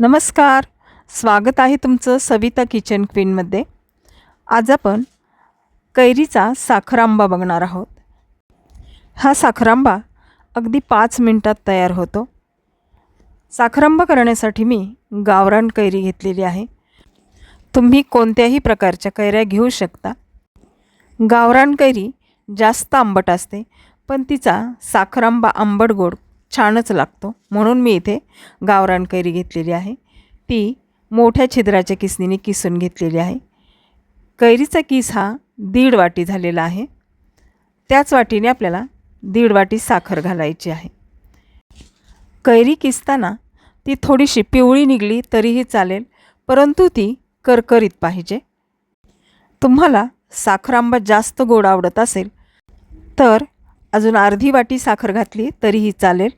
नमस्कार. स्वागत आहे तुमचं सविता किचन क्वीनमध्ये आज आपण कैरीचा साखरांबा बघणार आहोत. हा साखरांबा अगदी पाच मिनटात तयार होतो. साखरांबा करण्यासाठी मी गावरान कैरी घेतलेली आहे. तुम्ही कोणत्याही प्रकारच्या कैऱ्या घेऊ शकता. गावरान कैरी जास्त आंबट असते पण तिचा साखरांबा आंबट गोड छानच लागतो. म्हणून मी इथे गावरान कैरी घेतलेली आहे. ती मोठ्या छिद्राच्या किसनीने किसून घेतलेली आहे. कैरीचा किस हा दीड वाटी झालेला आहे. त्याच वाटीने आपल्याला दीड वाटी साखर घालायची आहे. कैरी किसताना ती थोडीशी पिवळी निघली तरीही चालेल परंतु ती करकरीत पाहिजे. तुम्हाला साखर आंबा जास्त गोड आवडत असेल तर अजून अर्धी वाटी साखर घातली तरीही चालेल.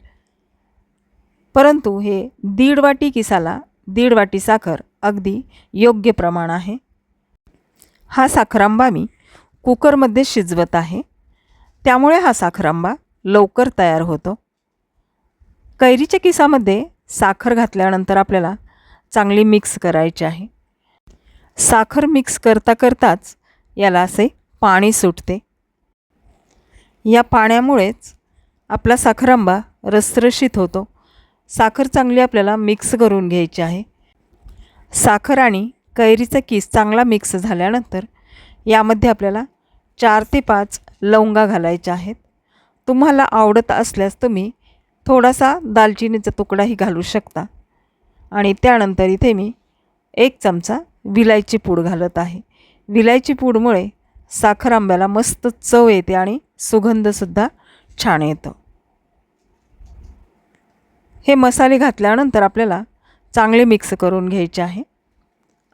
परंतु हे दीड वाटी किसाला दीड वाटी साखर अगदी योग्य प्रमाण आहे. हा साखरांबा मी कुकरमध्ये शिजवत आहे. त्यामुळे हा साखरांबा लवकर तयार होतो. कैरीच्या किसामध्ये साखर घातल्यानंतर आपल्याला चांगली मिक्स करायची आहे. साखर मिक्स करता करताच याला असे पाणी सुटते. या पाण्यामुळेच आपला साखरांबा रसरशीत होतो. साखर चांगली आपल्याला मिक्स करून घ्यायची आहे. साखर आणि कैरीचा किस चांगला मिक्स झाल्यानंतर यामध्ये आपल्याला चार ते पाच लवंगा घालायच्या आहेत. तुम्हाला आवडत असल्यास तुम्ही थोडासा दालचिनीचा तुकडाही घालू शकता. आणि त्यानंतर इथे मी एक चमचा विलायची पूड घालत आहे. विलायची पूडमुळे साखर आंब्याला मस्त चव येते आणि सुगंधसुद्धा छान येतो. हे मसाले घातल्यानंतर आपल्याला चांगले मिक्स करून घ्यायचे आहे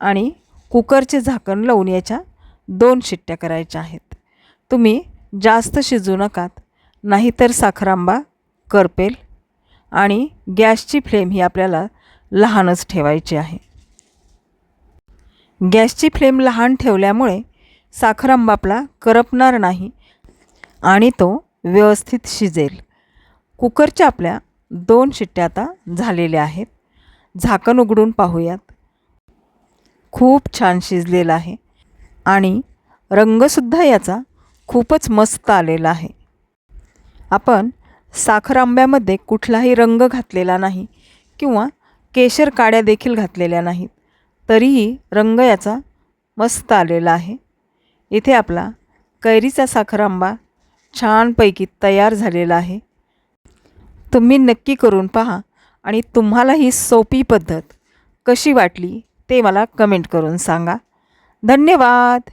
आणि कुकरचे झाकण लावून याच्या दोन शिट्ट्या करायच्या आहेत. तुम्ही जास्त शिजू नकात नाहीतर साखरांबा करपेल आणि गॅसची फ्लेम ही आपल्याला लहानच ठेवायची आहे. गॅसची फ्लेम लहान ठेवल्यामुळे साखरांबा आपला करपणार नाही आणि तो व्यवस्थित शिजेल. कुकरच्या आपल्या दोन शिट्ट्या आता झालेल्या आहेत. झाकण उघडून पाहूयात. खूप छान शिजलेला आहे आणि रंगसुद्धा याचा खूपच मस्त आलेला आहे. आपण साखर आंब्यामध्ये कुठलाही रंग घातलेला नाही किंवा केशर काड्या देखील घातलेल्या नाहीत. तरीही रंग याचा मस्त आलेला आहे. इथे आपला कैरीचा साखर आंबा छानपैकी तयार झालेला आहे. तुम्ही नक्की करून पहा आणि तुम्हाला ही सोपी पद्धत कशी वाटली ते मला कमेंट करून सांगा. धन्यवाद!